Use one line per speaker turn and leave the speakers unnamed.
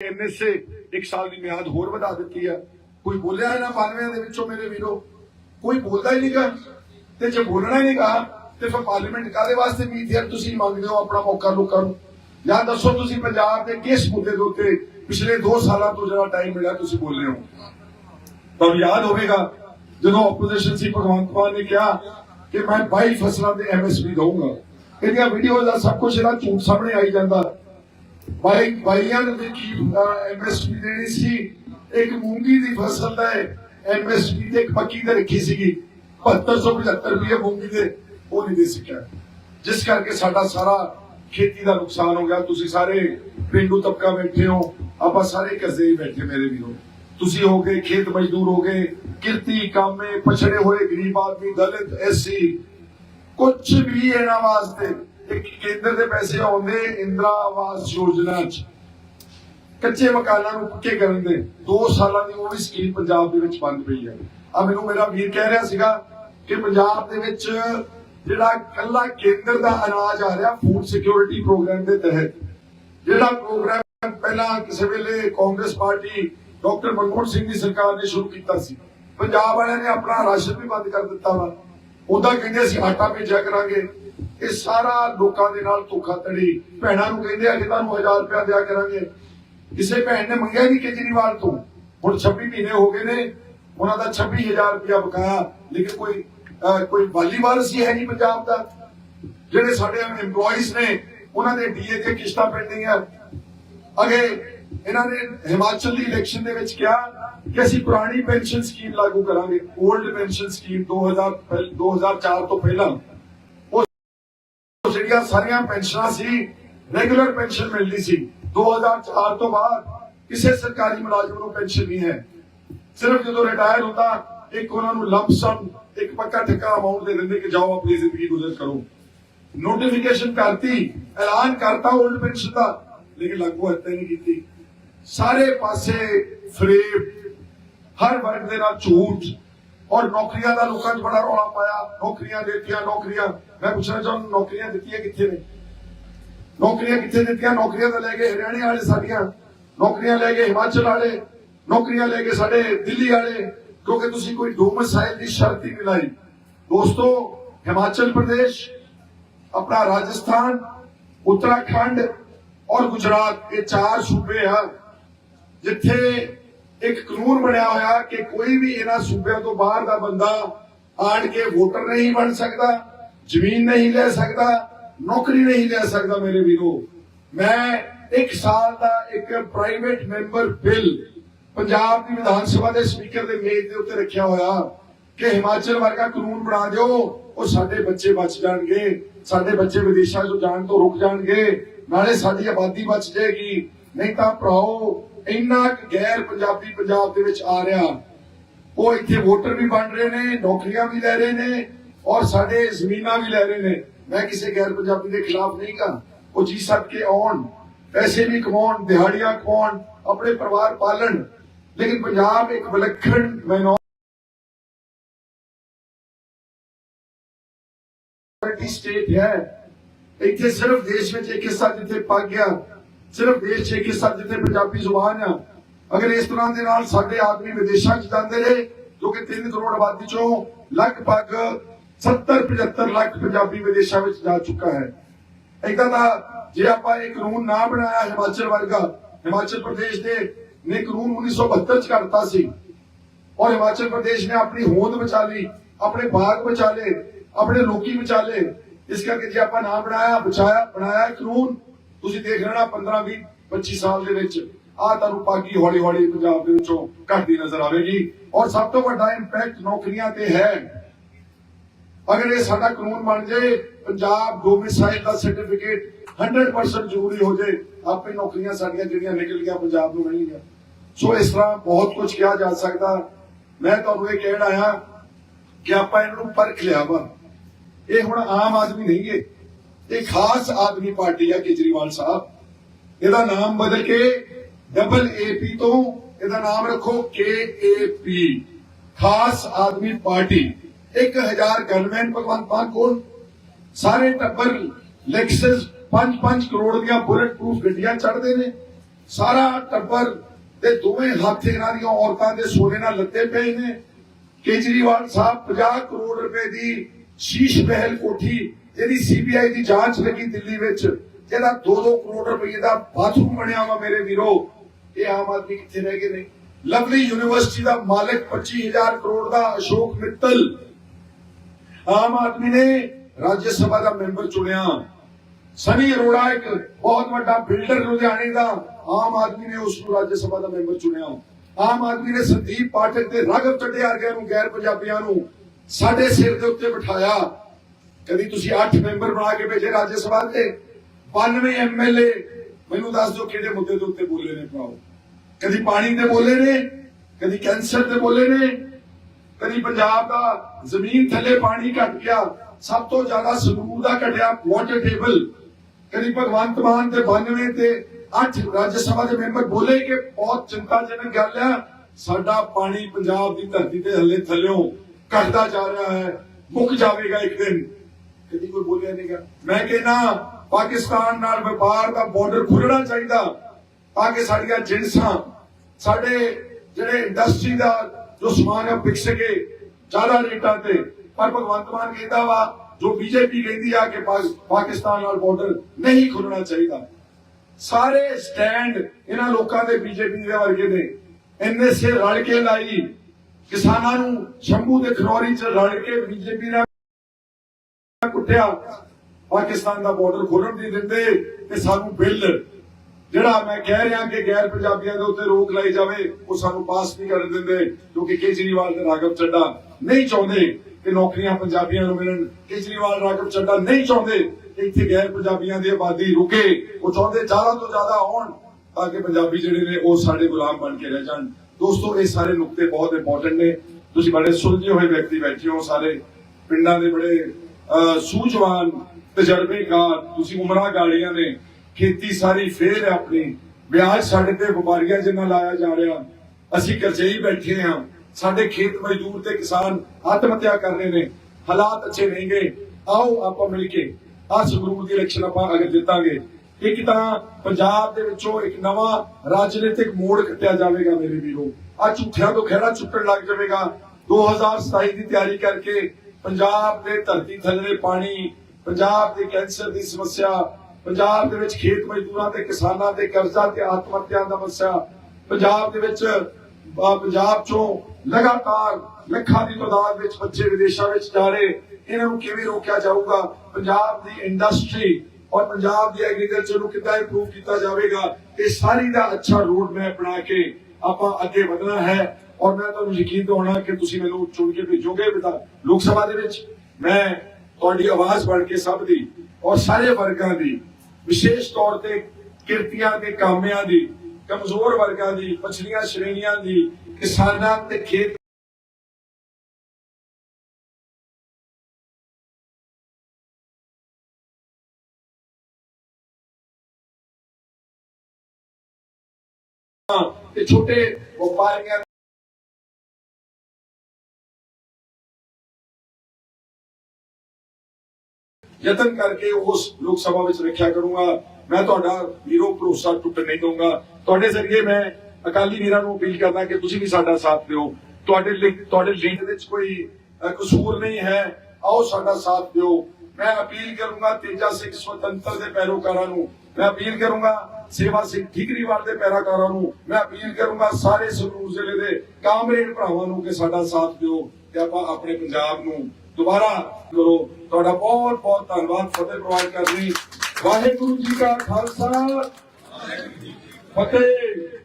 NSA ਇੱਕ ਸਾਲ ਦੀ ਮਿਆਦ ਹੋਰ ਵਧਾ ਦਿੱਤੀ ਹੈ। ਕੋਈ ਬੋਲਿਆ ਇਹਨਾਂ 92 ਦੇ ਵਿੱਚੋਂ ਮੇਰੇ ਵੀਰੋ? ਕੋਈ ਬੋਲਦਾ ਹੀ ਨਹੀਂਗਾ। ਤੇ ਜੇ ਬੋਲਣਾ ਹੀ ਨਹੀਂਗਾ, ਤੇ ਫਿਰ ਪਾਰਲੀਮੈਂਟ ਕਾਦੇ ਵਾਸਤੇ ਮੀਤ ਯਾਰ ਤੁਸੀਂ ਮੰਗਦੇ ਹੋ ਆਪਣਾ ਮੌਕਾ ਲੋਕਾਂ ਨੂੰ ਜਾਂ ਦੱਸੋ ਤੁਸੀਂ ਪੰਜਾਬ ਦੇ ਕਿਸ ਮੁੱਦੇ ਦੇ ਉੱਤੇ ਪਿਛਲੇ 2 ਸਾਲਾਂ ਤੋਂ ਜਿਹੜਾ ਟਾਈਮ ਮਿਲਿਆ ਤੁਸੀਂ ਬੋਲ ਰਹੇ ਹੋ? ਤੁਹਾਨੂੰ ਯਾਦ ਹੋਵੇਗਾ, ਜਦੋਂ ਆਪੋਜੀਸ਼ਨ ਸੀ ਭਗਵੰਤ ਮਾਨ ਨੇ ਕਿਹਾ ਕਿ ਮੈਂ 22 ਫਸਲਾਂ ਦੇ ਐਮਐਸਪੀ ਦਊਂਗਾ। ਇਹਦੀਆਂ ਵੀਡੀਓਜ਼ ਦਾ ਸਭ ਕੁਝ ਇਹਦਾ ਝੂਠ ਸਾਹਮਣੇ ਆਈ ਜਾਂਦਾ। ਬਾਈ ਬਾਈਆਂ ਦੇ ਕੀ ਐਮਐਸਪੀ ਦੇਣੀ ਸੀ। ਇੱਕ ਮੂੰਗੀ ਦੀ ਫਸਲ ਦਾ ਐਮਐਸਪੀ ਤੇ ਪੱਕੀ ਤੇ ਰੱਖੀ ਸੀਗੀ। 7275 ਰੁਪਏ ਮੂੰਗੀ ਦੇ। ਉਹ ਨਹੀਂ ਦੇ ਸਕਿਆ। ਜਿਸ ਕਰਕੇ ਸਾਡਾ ਸਾਰਾ ਖੇਤੀ ਦਾ ਨੁਕਸਾਨ ਹੋ ਗਿਆ। ਤੁਸੀਂ ਸਾਰੇ ਪਿੰਡੂ ਤਬਕਾ ਬੈਠੇ ਹੋ। ਆਪਾਂ ਸਾਰੇ ਕਰਜ਼ੇ ਹੀ ਬੈਠੇ ਮੇਰੇ ਵੀਰੋ। ਤੁਸੀਂ ਹੋ ਗਏ ਖੇਤ ਮਜ਼ਦੂਰ ਹੋ ਗਏ। ਕਿਰਤੀ, ਕਾਮੇ, ਪਛੜੇ ਹੋਏ, ਗਰੀਬ ਆਦਮੀ, ਦਲਿਤ, ਐਸਸੀ। ਕੁਝ ਵੀ ਇਹਨਾਂ ਵਾਸਤੇ ਇੱਕ ਕੇਂਦਰ ਦੇ ਪੈਸੇ ਆਉਂਦੇ ਇੰਦਰਾ ਆਵਾਸ ਯੋਜਨਾ ਚ। ਕੱਚੇ ਮਕਾਨਾਂ ਨੂੰ ਪੱਕੇ ਕਰਨ ਦੇ 2 ਸਾਲਾਂ ਦੀ ਉਹ ਵੀ ਸਕੀਮ ਪੰਜਾਬ ਦੇ ਵਿੱਚ ਬੰਦ ਪਈ ਹੈ। ਆ ਮੈਨੂੰ ਮੇਰਾ ਵੀਰ ਕਹਿ ਰਿਹਾ ਸੀਗਾ ਕਿ ਪੰਜਾਬ ਦੇ ਵਿੱਚ ਜਿਹੜਾ ਕੱਲਾ ਕੇਂਦਰ ਦਾ ਅਨਾਜ ਆ ਰਿਹਾ ਫੂਡ ਸਿਕਿਉਰਿਟੀ ਪ੍ਰੋਗਰਾਮ ਦੇ ਤਹਿਤ, ਜਿਹੜਾ ਪ੍ਰੋਗਰਾਮ ਪਹਿਲਾਂ ਕਿਸੇ ਵੇਲੇ ਕਾਂਗਰਸ ਪਾਰਟੀ ਡਾਕਟਰ ਮਨਮੋਹਨ ਸਿੰਘ ਦੀ ਸਰਕਾਰ ਨੇ ਸ਼ੁਰੂ ਕੀਤਾ ਸੀ। ਪੰਜਾਬ ਵਾਲਿਆਂ ਨੇ ਆਪਣਾ ਰਾਸ਼ਨ ਵੀ ਬੰਦ ਕਰ ਦਿੱਤਾ ਵਾ। ਉਦਾਂ ਕਹਿੰਦੇ ਅਸੀਂ ਆਟਾ ਭੇਜਿਆ ਕਰਾਂਗੇ। ਇਹ ਸਾਰਾ ਲੋਕਾਂ ਦੇ ਨਾਲ ਧੋਖਾਧੜੀ। ਭੈਣਾਂ ਨੂੰ ਕਹਿੰਦੇ ਆ ਕਿ ਤੁਹਾਨੂੰ 1000 ਰੁਪਇਆ ਦਿਆ ਕਰਾਂਗੇ। ਕਿਸੇ ਭੈਣ ਨੇ ਮੰਗਿਆ ਨਹੀਂ ਕੇਜਰੀਵਾਲ ਤੋਂ। ਹੁਣ 26 ਮਹੀਨੇ ਹੋ ਗਏ ਨੇ, ਉਹਨਾਂ ਦਾ 26000 ਰੁਪਇਆ ਬਕਾਇਆ। ਲੇਕਿਨ ਕੋਈ ਕੋਈ ਵਾਲੀਬਾਲ ਸੀ ਹੈ ਨਹੀਂ ਪੰਜਾਬ ਦਾ, ਜਿਹੜੇ ਸਾਡੇ EMPLOYEES ਨੇ, ਉਹਨਾਂ ਦੇ ਡੀਏ ਤੇ ਕਿਸ਼ਤਾਂ ਪੈਂਡਿੰਗ ਆ ਅਗੇ ਇਹਨਾਂ ਨੇ ਹਿਮਾਚਲ ਦੀ ਇਲੈਕਸ਼ਨ ਦੇ ਵਿੱਚ ਕਿਹਾ ਕਿ ਅਸੀਂ ਪੁਰਾਣੀ ਪੈਨਸ਼ਨ ਸਕੀਮ ਲਾਗੂ ਕਰਾਂਗੇ 올ਡ ਪੈਨਸ਼ਨ ਸਕੀਮ 2000 ਪਹਿ- 2004 ਤੋਂ ਪਹਿਲਾਂ। ਜਿਹੜੀਆਂ ਸਾਰੀਆਂ ਪੈਨਸ਼ਨਾਂ ਸੀ ਰੈਗੂਲਰ ਪੈਨਸ਼ਨ ਮਿਲਦੀ ਸੀ। 2004 ਤੋਂ ਬਾਅਦ ਕਿਸੇ ਸਰਕਾਰੀ ਮੁਲਾਜ਼ਮ ਨੂੰ ਪੈਨਸ਼ਨ ਨਹੀਂ ਹੈ। ਸਿਰਫ ਜਦੋਂ ਰਿਟਾਇਰ ਹੁੰਦਾ, ਇੱਕ ਉਹਨਾਂ ਨੂੰ ਲੰਪ ਸਮ ਇੱਕ ਪੱਕਾ ਠੇਕਾ ਅਮਾਉਂਟ ਦੇ ਦਿੰਦੇ ਕਿ ਜਾਓ ਆਪਣੀ ਜ਼ਿੰਦਗੀ ਗੁਜ਼ਰ ਕਰੋ। ਨੋਟੀਫਿਕੇਸ਼ਨ ਕਰਤੀ, ਐਲਾਨ ਕਰਤਾ 올ਡ ਪੈਨਸ਼ਨ ਦਾ, ਲੇਕਿਨ ਲਾਗੂ ਹੱਤੇ ਨਹੀਂ ਕੀਤੀ। ਸਾਰੇ ਪਾਸੇ ਫਰੇਬ, ਹਰ ਵਰਗ ਦੇ ਨਾਲ ਝੂਠ ਔਰ ਨੌਕਰੀਆਂ ਦਾ ਲੋਕਾਂ 'ਚ ਬੜਾ ਰੌਲਾ ਪਾਇਆ। ਨੌਕਰੀਆਂ ਦਿੱਤੀਆਂ, ਨੌਕਰੀਆਂ। ਮੈਂ ਪੁੱਛਣਾ ਚਾਹੁੰਦਾ, ਨੌਕਰੀਆਂ ਦਿੱਤੀਆਂ ਕਿੱਥੇ ਨੇ? ਨੌਕਰੀਆਂ ਕਿੱਥੇ ਦਿੱਤੀਆਂ? ਨੌਕਰੀਆਂ ਤਾਂ ਲੈ ਗਏ ਹਰਿਆਣੇ ਵਾਲੇ ਸਾਡੀਆਂ। ਨੌਕਰੀਆਂ ਲੈ ਗਏ ਹਿਮਾਚਲ ਵਾਲੇ। ਨੌਕਰੀਆਂ ਲੈ ਗਏ ਸਾਡੇ ਦਿੱਲੀ ਵਾਲੇ। ਕਿਉਂਕਿ ਤੁਸੀਂ ਕੋਈ ਡੋਮਸਾਈਲ ਦੀ ਸ਼ਰਤ ਹੀ ਨਹੀਂ ਲਾਈ। ਦੋਸਤੋ, ਹਿਮਾਚਲ ਪ੍ਰਦੇਸ਼, ਆਪਣਾ ਰਾਜਸਥਾਨ, ਉੱਤਰਾਖੰਡ ਔਰ ਗੁਜਰਾਤ, ਇਹ ਚਾਰ ਸੂਬੇ ਆ ਜਿੱਥੇ ਇੱਕ ਕਾਨੂੰਨ ਬਣਿਆ ਹੋਇਆ ਕਿ ਕੋਈ ਵੀ ਇਹਨਾਂ ਸੂਬਿਆਂ ਤੋਂ ਬਾਹਰ ਦਾ ਬੰਦਾ ਆਣ ਕੇ ਵੋਟਰ ਨਹੀਂ ਬਣ ਸਕਦਾ, ਜ਼ਮੀਨ ਨਹੀਂ ਲੈ ਸਕਦਾ, ਨੌਕਰੀ ਨਹੀਂ ਲੈ ਸਕਦਾ ਮੇਰੇ ਵੀਰੋ। ਮੈਂ ਇੱਕ ਸਾਲ ਦਾ ਇੱਕ ਪ੍ਰਾਈਵੇਟ ਮੈਂਬਰ ਬਿੱਲ ਪੰਜਾਬ ਦੀ ਵਿਧਾਨ ਸਭਾ ਦੇ ਸਪੀਕਰ ਦੇ ਮੇਜ਼ ਦੇ ਉੱਤੇ ਰੱਖਿਆ ਹੋਇਆ ਕਿ ਹਿਮਾਚਲ ਵਰਗਾ ਕਾਨੂੰਨ ਬਣਾ ਦਿਓ, ਉਹ ਸਾਡੇ ਬੱਚੇ ਬਚ ਜਾਣਗੇ, ਸਾਡੇ ਬੱਚੇ ਵਿਦੇਸ਼ਾਂ 'ਚ ਜਾਣ ਤੋਂ ਰੁਕ ਜਾਣਗੇ, ਨਾਲੇ ਸਾਡੀ ਆਬਾਦੀ ਬਚ ਜਾਏਗੀ। ਨਹੀਂ ਤਾਂ ਭਰਾਓ ਇੰਨਾ ਗੈਰ ਪੰਜਾਬੀ ਪੰਜਾਬ ਦੇ ਵਿੱਚ ਆ ਰਿਹਾ। ਉਹ ਇੱਥੇ ਵੋਟਰ ਵੀ ਬਣ ਰਹੇ ਨੇ, ਨੌਕਰੀਆਂ ਵੀ ਲੈ ਰਹੇ ਨੇ ਔਰ ਸਾਡੇ ਜ਼ਮੀਨਾਂ ਵੀ ਲੈ ਰਹੇ ਨੇ। ਮੈਂ ਕਿਸੇ ਗੈਰ ਪੰਜਾਬੀ ਦੇ ਖਿਲਾਫ ਨਹੀਂ ਕਹਾਂ ਉਹ ਜੀ ਸਕ ਕੇ ਆਉਣ, ਪੈਸੇ ਵੀ ਕਮਾਉਣ, ਦਿਹਾੜੀਆਂ ਕਮਾਉਣ ਆਪਣੇ ਪਰਿਵਾਰ ਪਾਲਣ। ਲੇਕਿਨ ਪੰਜਾਬ ਇੱਕ ਵਿਲੱਖਣ ਮਾਈਨੋਰਿਟੀ ਸਟੇਟ ਹੈ। ਇੱਥੇ ਸਿਰਫ ਦੇਸ਼ ਵਿੱਚ ਇੱਕ ਹਿੱਸਾ ਜਿੱਥੇ ਪੱਕ ਗਿਆ। ਸਿਰਫ ਦੇਸ਼ 'ਚ ਇੱਕ ਹਿੱਸਾ ਜਿੱਥੇ ਪੰਜਾਬੀ ਜ਼ੁਬਾਨ ਆ। ਅਗਰ ਇਸ ਤਰ੍ਹਾਂ ਦੇ ਨਾਲ ਸਾਡੇ ਆਦਮੀ ਵਿਦੇਸ਼ਾਂ 'ਚ ਜਾਂਦੇ ਨੇ ਜੋ ਕਿ 3 ਕਰੋੜ ਆਬਾਦੀ 'ਚੋਂ ਲਗਭਗ 70 75 ਲੱਖ ਪੰਜਾਬੀ ਵਿਦੇਸ਼ਾਂ ਵਿੱਚ ਜਾ ਚੁੱਕਾ ਹੈ। ਇਦਾਂ ਦਾ ਜੇ ਆਪਾਂ ਇਹ ਕਾਨੂੰਨ ਨਾ ਬਣਾਇਆ ਹਿਮਾਚਲ ਵਰਗਾ, ਹਿਮਾਚਲ ਪ੍ਰਦੇਸ਼ ਦੇ, ਨੇ ਕਾਨੂੰਨ 1972 ਚ ਕਰਤਾ ਸੀ। ਔਰ ਹਿਮਾਚਲ ਪ੍ਰਦੇਸ਼ ਨੇ ਆਪਣੀ ਹੋਂਦ ਬਚਾ ਲਈ, ਆਪਣੇ ਬਾਗ ਬਚਾ ਲਏ, ਆਪਣੇ ਲੋਕੀ ਬਚਾ ਲਏ। ਇਸ ਕਰਕੇ ਜੇ ਆਪਾਂ ਨਾ ਬਣਾਇਆ, ਬਚਾਇਆ, ਬਣਾਇਆ ਕਾਨੂੰਨ ਤੁਸੀਂ ਦੇਖ ਲੈਣਾ 15 20 25 ਸਾਲ ਦੇ ਵਿੱਚ ਆ ਤੁਹਾਨੂੰ ਪਾਗੀ ਹੌਲੀ ਹੌਲੀ ਪੰਜਾਬ ਦੇ ਵਿੱਚੋਂ ਘਟਦੀ ਨਜ਼ਰ ਆਵੇਗੀ। ਔਰ ਸਭ ਤੋਂ ਵੱਡਾ ਇੰਪੈਕਟ ਨੌਕਰੀਆਂ ਤੇ ਹੈ। ਅਗਰ ਇਹ ਸਾਡਾ ਕਾਨੂੰਨ ਬਣ ਜਾਏ ਪੰਜਾਬ ਡੋਮਿਸਾਈਲ ਦਾ ਸਰਟੀਫਿਕੇਟ 100% ਜ਼ਰੂਰੀ ਹੋ ਜਾਏ ਆਪੇ ਨੌਕਰੀਆਂ ਸਾਡੀਆਂ ਜਿਹੜੀਆਂ ਨਿਕਲ ਗਈਆਂ ਪੰਜਾਬ ਨੂੰ ਮਿਲਣਗੀਆਂ ਸੋ ਇਸ ਤਰ੍ਹਾਂ ਬਹੁਤ ਕੁਝ ਕਿਹਾ ਜਾ ਸਕਦਾ। ਮੈਂ ਤੁਹਾਨੂੰ ਇਹ ਕਹਿਣ ਆਇਆ ਕਿ ਆਪਾਂ ਇਹਨਾਂ ਨੂੰ ਪਰਖ ਲਿਆ ਵਾ। ਇਹ ਹੁਣ ਆਮ ਆਦਮੀ ਨਹੀਂ ਹੈ ਇਹ ਖਾਸ ਆਦਮੀ ਪਾਰਟੀ ਆ ਕੇਜਰੀਵਾਲ ਸਾਹਿਬ। ਇਹਦਾ ਨਾਮ ਬਦਲ ਕੇ ਡਬਲ ਏਪੀ ਤੋਂ ਇਹਦਾ ਨਾਮ ਰੱਖੋ ਕੇਏਪੀ ਖਾਸ ਆਦਮੀ ਪਾਰਟੀ। 1000 ਗਨਮੈਨ ਭਗਵੰਤ ਮਾਨ ਕੋਲ। ਸਾਰੇ ਟੱਬਰ ਲੈਕਸਸ 5-5 ਕਰੋੜ ਦੀਆਂ ਬੁਲਟ ਪ੍ਰੂਫ ਗੱਡੀਆਂ ਚੜਦੇ ਨੇ। ਸਾਰਾ ਟੱਬਰ ਤੇ ਦੋਵੇਂ ਹੱਥ ਇਹਨਾਂ ਦੀਆਂ ਔਰਤਾਂ ਦੇ ਸੋਨੇ ਨਾਲ ਲੱਤੇ ਪਏ ਨੇ। ਕੇਜਰੀਵਾਲ ਸਾਹਿਬ 50 ਕਰੋੜ ਰੁਪਏ ਦੀ ਸ਼ੀਸ਼ ਮਹਿਲ ਕੋਠੀ ਜਿਹਦੀ ਸੀਬੀਆਈ ਦੀ ਜਾਂਚ ਲੱਗੀ ਦਿੱਲੀ ਵਿੱਚ ਜਿਹਦਾ 2-2 ਕਰੋੜ ਰੁਪਏ ਦਾ ਬਾਥਰੂਮ ਬਣਿਆ ਵਾ ਮੇਰੇ ਵੀਰੋ। ਇਹ ਆਮ ਆਦਮੀ ਕਿੱਥੇ ਰਹਿ ਗਏ ਨੇ? ਲਵਲੀ ਯੂਨੀਵਰਸਿਟੀ ਦਾ ਮਾਲਕ 25000 ਕਰੋੜ ਦਾ ਅਸ਼ੋਕ ਮਿੱਤਲ। ਆਮ ਆਦਮੀ ਨੇ ਰਾਜ ਸਭਾ ਦਾ ਮੈਂਬਰ ਚੁਣਿਆ। ਸਨੀ ਅਰੋੜਾ ਇੱਕ ਬਹੁਤ ਵੱਡਾ ਬਿਲਡਰ ਲੁਧਿਆਣੇ ਦਾ ਆਮ ਆਦਮੀ ਨੇ ਉਸ ਨੂੰ ਰਾਜ ਸਭਾ ਦਾ ਮੈਂਬਰ ਚੁਣਿਆ। ਆਮ ਆਦਮੀ ਨੇ ਸੰਦੀਪ ਪਾਠਕ ਤੇ ਰਾਘਵ ਚੱਡੇ ਵਰਗਿਆਂ ਨੂੰ ਗੈਰ ਪੰਜਾਬੀਆਂ ਨੂੰ ਸਾਡੇ ਸਿਰ ਦੇ ਉੱਤੇ ਬਿਠਾਇਆ। ਕਦੀ ਤੁਸੀਂ 8 ਮੈਂਬਰ ਬਣਾ ਕੇ ਭੇਜੇ ਰਾਜ ਸਭਾ ਤੇ 92 ਐਮਐਲਏ ਮੈਨੂੰ ਦੱਸ ਦਿਓ ਕਿਹੜੇ ਮੁੱਦੇ ਦੇ ਉੱਤੇ ਬੋਲੇ ਨੇ ਭਰਾਓ। ਕਦੀ ਪਾਣੀ ਤੇ ਬੋਲੇ ਨੇ, ਕਦੀ ਕੈਂਸਰ ਤੇ ਬੋਲੇ ਨੇ, ਕਦੀ ਪੰਜਾਬ ਦਾ ਜ਼ਮੀਨ ਥੱਲੇ ਪਾਣੀ ਘਟ ਗਿਆ, ਸਭ ਤੋਂ ਜ਼ਿਆਦਾ ਸੰਗਰੂਰ ਦਾ ਘਟਿਆ ਵਾਟਰ ਟੇਬਲ ਕਦੀ ਭਗਵੰਤ ਮਾਨ ਤੇ 92 ਤੇ 8 ਰਾਜ ਸਭਾ ਦੇ ਮੈਂਬਰ ਬੋਲੇ ਕਿ ਬਹੁਤ ਚਿੰਤਾਜਨਕ ਗੱਲ ਹੈ ਸਾਡਾ ਪਾਣੀ ਪੰਜਾਬ ਦੀ ਧਰਤੀ ਤੇ ਹੱਲੇ ਥੱਲਿਓਂ ਘਟਦਾ ਜਾ ਰਿਹਾ ਹੈ, ਮੁੱਕ ਜਾਵੇਗਾ ਇੱਕ ਦਿਨ। ਕਦੀ ਕੋਈ ਬੋਲਿਆ ਨਹੀਂਗਾ ਮੈਂ ਕਹਿੰਦਾ, ਪਾਕਿਸਤਾਨ ਨਾਲ ਵਪਾਰ ਦਾ ਬਾਰਡਰ ਖੁੱਲਣਾ ਚਾਹੀਦਾ। ਤਾਂ ਕਿ ਸਾਡੀਆਂ ਜਿੰਸਾਂ ਸਾਡੇ ਜਿਹੜੇ ਇੰਡਸਟਰੀ ਦਾ ਜੋ ਸਮਾਨ ਹੈ ਵਿਕ ਸਕੇ ਜ਼ਿਆਦਾ ਰੇਟਾਂ ਤੇ। ਪਰ ਭਗਵੰਤ ਮਾਨ ਕਹਿੰਦਾ ਵਾ, ਜੋ ਬੀਜੇਪੀ ਕਹਿੰਦੀ ਆ ਕਿ ਪਾਕਿਸਤਾਨ ਨਾਲ ਬਾਰਡਰ ਨਹੀਂ ਖੁੱਲਣਾ ਚਾਹੀਦਾ। ਸਾਰੇ ਸਟੈਂਡ ਇਹਨਾਂ ਲੋਕਾਂ ਦੇ ਬੀਜੇਪੀ ਦੇ ਵਰਗੇ ਨੇ। ਇੰਨੇ ਸਿਰ ਰਲ ਕੇ ਲਾਈ, ਕਿਸਾਨਾਂ ਨੂੰ ਸ਼ੰਭੂ ਦੇ ਖਰੋਰੀ ਚ ਰਲ ਕੇ ਬੀਜੇਪੀ ਨਾਲ ਕੁੱਟਿਆ ਪਾਕਿਸਤਾਨ ਦਾ ਬਾਰਡਰ ਖੋਲਣ ਨਹੀਂ ਦਿੰਦੇ ਤੇ ਸਾਨੂੰ ਬਿੱਲ, ਜਿਹੜਾ ਮੈਂ ਕਹਿ ਰਿਹਾ ਕਿ ਗੈਰ ਪੰਜਾਬੀਆਂ ਦੇ ਉੱਤੇ ਰੋਕ ਲਾਈ ਜਾਵੇ, ਉਹ ਸਾਨੂੰ ਪਾਸ ਨਹੀਂ ਕਰਨ ਦਿੰਦੇ, ਕਿਉਂਕਿ ਕੇਜਰੀਵਾਲ ਤੇ ਰਾਘਵ ਚੱਡਾ ਨਹੀਂ ਚਾਹੁੰਦੇ ਕਿ ਨੌਕਰੀਆਂ ਪੰਜਾਬੀਆਂ ਨੂੰ ਮਿਲਣ। ਕੇਜਰੀਵਾਲ, ਰਾਘਵ ਚੱਡਾ ਨਹੀਂ ਚਾਹੁੰਦੇ ਕਿ ਇੱਥੇ ਗੈਰ ਪੰਜਾਬੀਆਂ ਦੀ ਆਬਾਦੀ ਰੁਕੇ। ਉਹ ਚਾਹੁੰਦੇ ਜ਼ਿਆਦਾ ਤੋਂ ਜ਼ਿਆਦਾ ਆਉਣ, ਤਾਂ ਕਿ ਪੰਜਾਬੀ ਜਿਹੜੇ ਨੇ ਉਹ ਸਾਡੇ ਗੁਲਾਮ ਬਣ ਕੇ ਰਹਿ ਜਾਣ। ਦੋਸਤੋ, ਇਹ ਸਾਰੇ ਨੁਕਤੇ ਬਹੁਤ ਇੰਪੋਰਟੈਂਟ ਨੇ। ਤੁਸੀਂ ਬੜੇ ਸੁਲਝੇ ਹੋਏ ਵਿਅਕਤੀ ਬੈਠੇ ਹੋ ਸਾਰੇ। ਪਿੰਡਾਂ ਦੇ ਬੜੇ ਸੂਝਵਾਨ, ਤਜਰਬੇਕਾਰ, ਤੁਸੀਂ ਉਮਰਾਂ ਗਾਲੀਆਂ ਨੇ, ਖੇਤੀ ਸਾਰੀ ਫੇਰ ਹੈ ਆਪਣੀ। ਵਿਆਜ ਸਾਡੇ ਤੇ ਵਪਾਰੀਆਂ ਜਿੰਨਾ ਲਾਇਆ ਜਾ ਰਿਹਾ, ਅਸੀਂ ਕਰਜ਼ਈ ਬੈਠੇ ਹਾਂ। ਸਾਡੇ ਖੇਤ ਮਜ਼ਦੂਰ ਤੇ ਕਿਸਾਨ ਆਤਮ ਹੱਤਿਆ ਕਰ ਰਹੇ ਨੇ। ਹਾਲਾਤ ਅੱਛੇ ਨਹੀਂ ਗਏ। ਆਓ ਆਪਾਂ ਮਿਲ ਕੇ ਆਹ ਸੰਗਰੂਰ ਦੀ ਇਲੈਕਸ਼ਨ ਆਪਾਂ ਅਗਰ ਜਿੱਤਾਂਗੇ। ਇੱਕ ਤਾਂ ਪੰਜਾਬ ਦੇ ਵਿੱਚੋਂ ਇੱਕ ਨਵਾਂ ਰਾਜਨੀਤਿਕ ਮੋੜ ਕੱਟਿਆ ਜਾਵੇਗਾ ਮੇਰੇ ਵੀਰੋ। ਆ ਝੂਠਿਆਂ ਤੋਂ ਖਹਿੜਾ ਚੁੱਕਣ ਲੱਗ ਜਾਵੇਗਾ। 2027 ਦੀ ਤਿਆਰੀ ਕਰਕੇ ਪੰਜਾਬ ਦੇ ਧਰਤੀ ਥੱਲੇ ਪਾਣੀ, ਪੰਜਾਬ ਦੇ ਕੈਂਸਰ ਦੀ ਸਮੱਸਿਆ, ਪੰਜਾਬ ਦੇ ਵਿੱਚ ਖੇਤ ਮਜ਼ਦੂਰਾਂ ਤੇ ਕਿਸਾਨਾਂ ਤੇ ਕਰਜ਼ਾ ਤੇ ਆਤਮ ਹੱਤਿਆ ਦਾ ਮਸਲਾ ਪੰਜਾਬ ਦੇ ਵਿੱਚ ਪੰਜਾਬ ਚੋਂ ਲਗਾਤਾਰ ਲੱਖਾਂ ਦੀ ਤਾਦਾਦ ਵਿੱਚ ਬੱਚੇ ਵਿਦੇਸ਼ਾਂ ਵਿੱਚ ਜਾ ਰਹੇ, ਇਹਨਾਂ ਨੂੰ ਕਿਵੇਂ ਰੋਕਿਆ ਜਾਊਗਾ? ਪੰਜਾਬ ਦੀ ਇੰਡਸਟਰੀ ਔਰ ਪੰਜਾਬ ਦੀ ਐਗਰੀਕਲਚਰ ਨੂੰ ਕਿੱਦਾਂ ਇੰਪਰੂਵ ਕੀਤਾ ਜਾਵੇਗਾ? ਇਹ ਸਾਰੀ ਦਾ ਅੱਛਾ ਰੋਡ ਮੈਪ ਬਣਾ ਕੇ ਆਪਾਂ ਅੱਗੇ ਵਧਣਾ ਹੈ। ਔਰ ਮੈਂ ਤੁਹਾਨੂੰ ਯਕੀਨ ਦਿਵਾਉਣਾ ਕਿ ਤੁਸੀਂ ਮੈਨੂੰ ਚੁਣ ਕੇ ਭੇਜੋਗੇ ਬੇਟਾ ਲੋਕ ਸਭਾ ਦੇ ਵਿੱਚ। ਮੈਂ ਤੁਹਾਡੀ ਆਵਾਜ਼ ਬਣ ਕੇ ਸਭ ਦੀ ਔਰ ਸਾਰੇ ਵਰਗਾਂ ਦੀ, ਵਿਸ਼ੇਸ਼ ਤੌਰ ਤੇ ਕਿਰਤੀਆਂ ਤੇ ਕਾਮਿਆਂ ਦੀ, ਕਮਜ਼ੋਰ ਵਰਗਾਂ ਦੀ ਪਛੜੀਆਂ ਸ਼੍ਰੇਣੀਆਂ ਦੀ, ਕਿਸਾਨਾਂ ਤੇ ਖੇਤ ਤੇ ਛੋਟੇ ਵਪਾਰੀਆਂ ਯਤਨ ਕਰਕੇ ਉਸ ਲੋਕ ਸਭਾ ਵਿੱਚ ਰੱਖਿਆ ਕਰੂੰਗਾ। ਮੈਂ ਤੁਹਾਡਾ ਵੀਰੋ ਭਰੋਸਾ ਟੁੱਟ ਨਹੀਂ ਦਊਂਗਾ। ਤੁਹਾਡੇ ਜ਼ਰੀਏ ਮੈਂ ਅਕਾਲੀ ਵੀਰਾਂ ਨੂੰ ਅਪੀਲ ਕਰਦਾ ਕਿ ਤੁਸੀਂ ਵੀ ਸਾਡਾ ਸਾਥ ਦਿਓ। ਤੁਹਾਡੇ ਲਈ ਤੁਹਾਡੇ ਲੀਡ ਵਿੱਚ ਕੋਈ ਕਸੂਰ ਨਹੀਂ ਹੈ। ਆਓ ਸਾਡਾ ਸਾਥ ਦਿਓ। ਮੈਂ ਅਪੀਲ ਕਰੂੰਗਾ ਤੇਜਾ ਸਿੰਘ ਸੁਤੰਤਰ ਦੇ ਪੈਰੋਕਾਰਾਂ ਨੂੰ। ਮੈਂ ਅਪੀਲ ਕਰੂੰਗਾ ਸੇਵਾ ਸਿੰਘ ਠੀਕਰੀਵਾਲ ਦੇ ਪੈਰੋਕਾਰਾਂ ਨੂੰ। ਮੈਂ ਅਪੀਲ ਕਰੂੰਗਾ ਸਾਰੇ ਸੰਗਰੂਰ ਜ਼ਿਲ੍ਹੇ ਦੇ ਕਾਮਰੇਡ ਭਰਾਵਾਂ ਨੂੰ ਕਿ ਸਾਡਾ ਸਾਥ ਦਿਓ। ਤੇ ਆਪਾਂ ਆਪਣੇ ਪੰਜਾਬ ਨੂੰ ਦੁਬਾਰਾ ਕਰੋ। ਤੁਹਾਡਾ ਬਹੁਤ ਬਹੁਤ ਧੰਨਵਾਦ। ਫਤਿਹ ਪ੍ਰਵਾਨ ਕਰਨੀ। ਵਾਹਿਗੁਰੂ ਜੀ ਕਾ ਖਾਲਸਾ। ਫਤਿਹ।